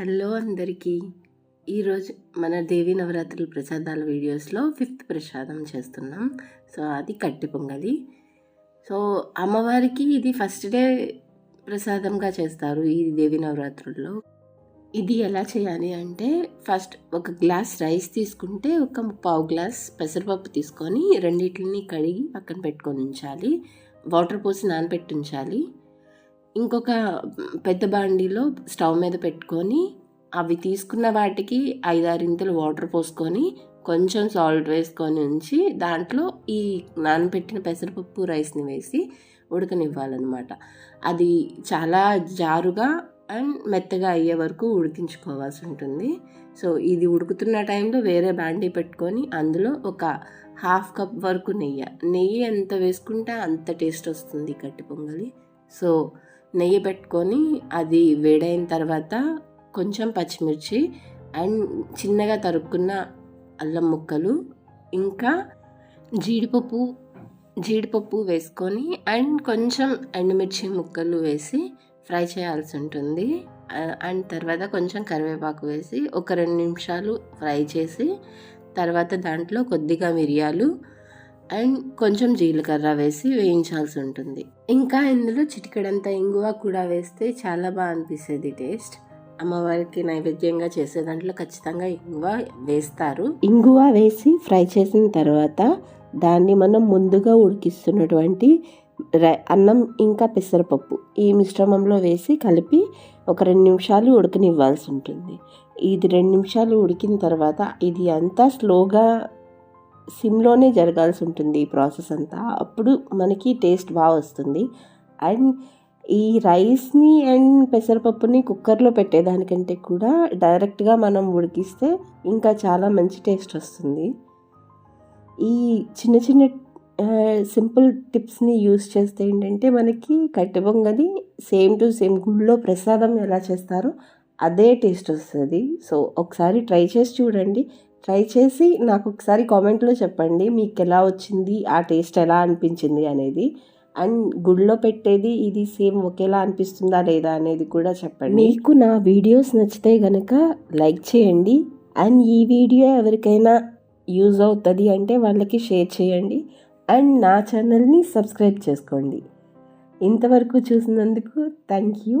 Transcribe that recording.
Hello అందరికీ. ఈరోజు మన దేవీ నవరాత్రుల ప్రసాదాల వీడియోస్లో ఫిఫ్త్ ప్రసాదం చేస్తున్నాం. సో అది కట్టి పొంగలి. సో అమ్మవారికి ఇది ఫస్ట్ డే ప్రసాదంగా చేస్తారు ఈ దేవి నవరాత్రుల్లో. ఇది ఎలా చేయాలి అంటే ఫస్ట్ ఒక గ్లాస్ రైస్ తీసుకుంటే ఒక పావు గ్లాస్ పెసరపప్పు తీసుకొని రెండింటిని కడిగి పక్కన పెట్టుకొని ఉంచాలి. వాటర్ పోసి నానబెట్టి ఉంచాలి ఇంకొక పెద్ద బాండీలో స్టవ్ మీద పెట్టుకొని అవి తీసుకున్న వాటికి ఐదారింతలు వాటర్ పోసుకొని కొంచెం సాల్ట్ వేసుకొని ఉంచి దాంట్లో ఈ నానబెట్టిన పెసరపప్పు రైస్ని వేసి ఉడకనివ్వాలన్నమాట. అది చాలా జారుగా అండ్ మెత్తగా అయ్యే వరకు ఉడికించుకోవాల్సి ఉంటుంది. సో ఇది ఉడుకుతున్న టైంలో వేరే బాండీ పెట్టుకొని అందులో ఒక హాఫ్ కప్ వరకు నెయ్యి. నెయ్యి ఎంత వేసుకుంటే అంత టేస్ట్ వస్తుంది కట్టి పొంగలి. సో నెయ్యి పెట్టుకొని అది వేడైన తర్వాత కొంచెం పచ్చిమిర్చి అండ్ చిన్నగా తరుక్కున్న అల్లం ముక్కలు ఇంకా జీడిపప్పు జీడిపప్పు వేసుకొని అండ్ కొంచెం ఎండుమిర్చి ముక్కలు వేసి ఫ్రై చేయాల్సి ఉంటుంది. అండ్ తర్వాత కొంచెం కరివేపాకు వేసి ఒక రెండు నిమిషాలు ఫ్రై చేసి తర్వాత దాంట్లో కొద్దిగా మిరియాలు అండ్ కొంచెం జీలకర్ర వేసి వేయించాల్సి ఉంటుంది. ఇంకా ఇందులో చిటికెడంత ఇంగువ కూడా వేస్తే చాలా బాగా అనిపిస్తుంది టేస్ట్. అమ్మవారికి నైవేద్యంగా చేసే దాంట్లో ఖచ్చితంగా ఇంగువ వేస్తారు. ఇంగువ వేసి ఫ్రై చేసిన తర్వాత దాన్ని మనం ముందుగా ఉడికిస్తున్నటువంటి అన్నం ఇంకా పెసరపప్పు ఈ మిశ్రమంలో వేసి కలిపి ఒక రెండు నిమిషాలు ఉడకనివ్వాల్సి ఉంటుంది. ఇది రెండు నిమిషాలు ఉడికిన తర్వాత ఇది అంతా స్లోగా సిమ్లోనే జరగాల్సి ఉంటుంది ఈ ప్రాసెస్ అంతా. అప్పుడు మనకి టేస్ట్ బాగా వస్తుంది. అండ్ ఈ రైస్ని అండ్ పెసరపప్పుని కుక్కర్లో పెట్టేదానికంటే కూడా డైరెక్ట్గా మనం ఉడికిస్తే ఇంకా చాలా మంచి టేస్ట్ వస్తుంది. ఈ చిన్న చిన్న సింపుల్ టిప్స్ని యూస్ చేస్తే ఏంటంటే మనకి కట్టెబొంగది సేమ్ టు సేమ్ గుళ్ళో ప్రసాదం ఎలా చేస్తారో అదే టేస్ట్ వస్తుంది. సో ఒకసారి ట్రై చేసి చూడండి. ట్రై చేసి నాకు ఒకసారి కామెంట్లో చెప్పండి మీకు ఎలా వచ్చింది ఆ టేస్ట్ ఎలా అనిపించింది అనేది. అండ్ గుడిలో పెట్టేది ఇది సేమ్ ఒకేలా అనిపిస్తుందా లేదా అనేది కూడా చెప్పండి. మీకు నా వీడియోస్ నచ్చితే కనుక లైక్ చేయండి. అండ్ ఈ వీడియో ఎవరికైనా యూజ్ అవుతుంది అంటే వాళ్ళకి షేర్ చేయండి. అండ్ నా ఛానల్ని సబ్స్క్రైబ్ చేసుకోండి. ఇంతవరకు చూసినందుకు థ్యాంక్ యూ.